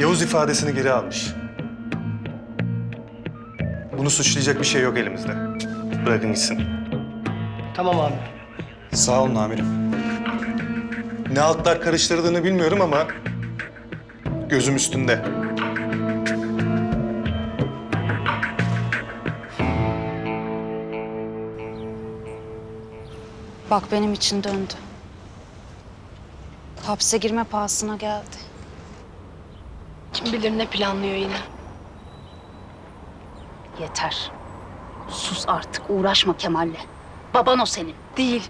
Yavuz ifadesini geri almış. Bunu suçlayacak bir şey yok elimizde. Bırakın gitsin. Tamam abi. Sağ olun amirim. Ne altlar karıştırdığını bilmiyorum ama gözüm üstünde. Bak benim için döndü. Hapse girme pahasına geldi. Kim bilir ne planlıyor yine. Yeter. Sus artık uğraşma Kemal'le. Baban o senin. Değil.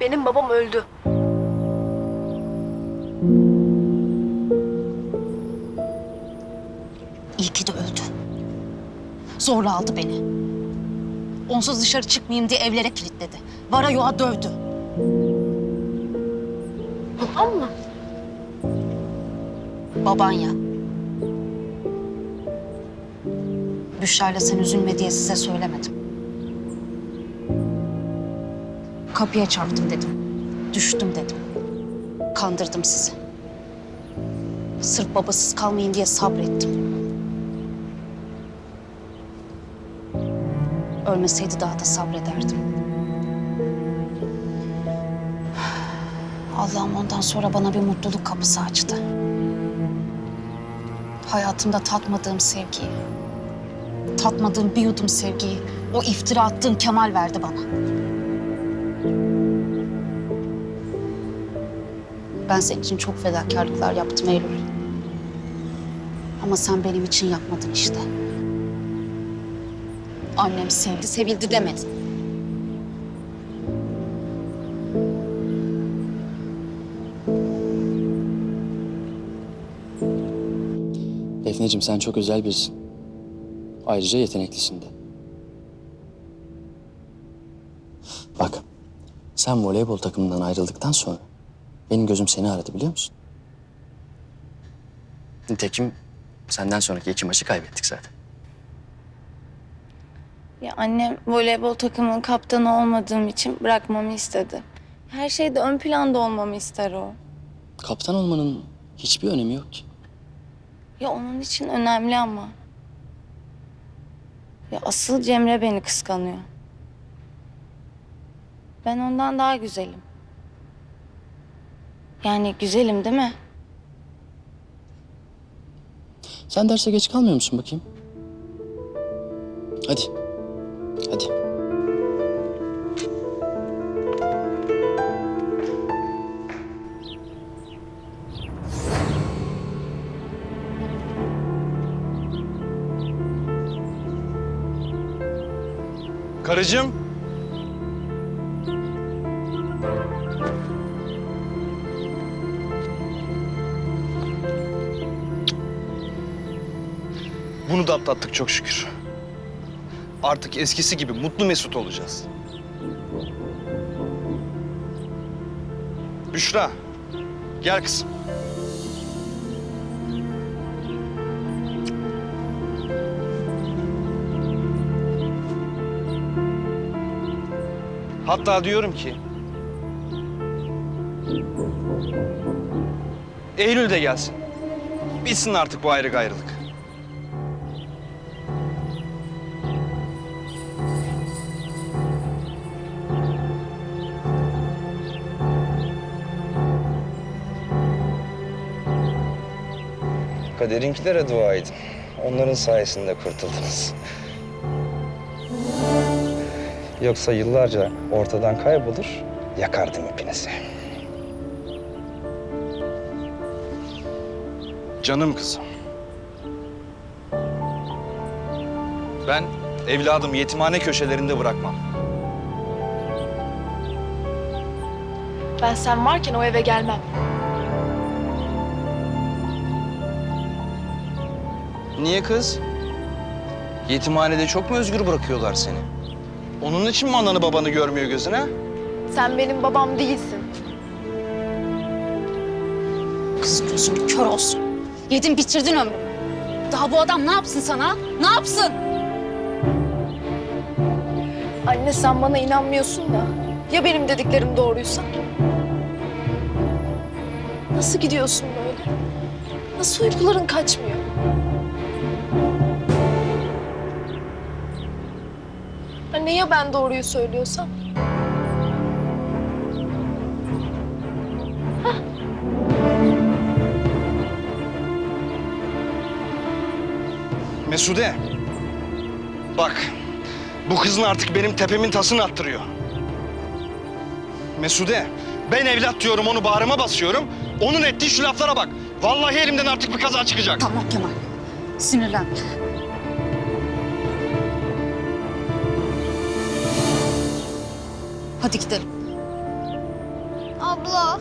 Benim babam öldü. İyi ki de öldü. Zorla aldı beni. Onsuz dışarı çıkmayayım diye evlere kilitledi. Vara yoğa dövdü. Babam mı? Baban ya. Büşra'yla sen üzülme diye size söylemedim. Kapıya çarptım dedim. Düştüm dedim. Kandırdım sizi. Sırf babasız kalmayın diye sabrettim. Ölmeseydi daha da sabrederdim. Allah'ım ondan sonra bana bir mutluluk kapısı açtı. Hayatımda tatmadığım sevgiyi, tatmadığım bir yudum sevgiyi, o iftira attığın Kemal verdi bana. Ben senin için çok fedakarlıklar yaptım Eylül. Ama sen benim için yapmadın işte. Annem sevdi, sevildi demedin. Defneciğim sen çok özel birisin. Ayrıca yeteneklisin de. Bak, sen voleybol takımından ayrıldıktan sonra benim gözüm seni aradı biliyor musun? Nitekim senden sonraki iki maçı kaybettik zaten. Ya annem voleybol takımının kaptanı olmadığım için bırakmamı istedi. Her şeyde ön planda olmamı ister o. Kaptan olmanın hiçbir önemi yok ki. Ya onun için önemli ama. Ya asıl Cemre beni kıskanıyor. Ben ondan daha güzelim. Yani güzelim değil mi? Sen derse geç kalmıyor musun bakayım? Hadi. Hadi. Karıcığım. Bunu da atlattık çok şükür. Artık eskisi gibi mutlu mesut olacağız. Büşra, gel kızım. Hatta diyorum ki... Eylül de gelsin. Bitsin artık bu ayrı gayrılık. Kaderinkilere dua edin. Onların sayesinde kurtuldunuz. Yoksa yıllarca ortadan kaybolur, yakardım ipinizi. Canım kızım. Ben evladım yetimhane köşelerinde bırakmam. Ben sen varken o eve gelmem. Niye kız? Yetimhanede çok mu özgür bırakıyorlar seni? Onun için mi ananı babanı görmüyor gözüne? Sen benim babam değilsin. Kız gözün kör olsun. Yedin bitirdin ömrümü. Daha bu adam ne yapsın sana? Ne yapsın? Anne sen bana inanmıyorsun da. Ya benim dediklerim doğruysa? Nasıl gidiyorsun böyle? Nasıl uykuların kaçmıyor? Anne ya ben doğruyu söylüyorsam? Mesude. Bak. Bu kızın artık benim tepemin tasını attırıyor. Mesude. Ben evlat diyorum onu bağrıma basıyorum. Onun ettiği şu laflara bak. Vallahi elimden artık bir kaza çıkacak. Tamam Kemal. Sinirlenme. Hadi gidelim. Abla.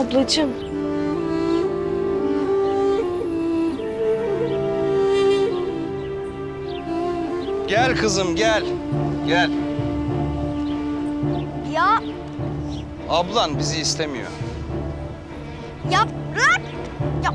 Ablacığım. Gel kızım gel. Gel. Ya Ablan bizi istemiyor. ya bırak. Ya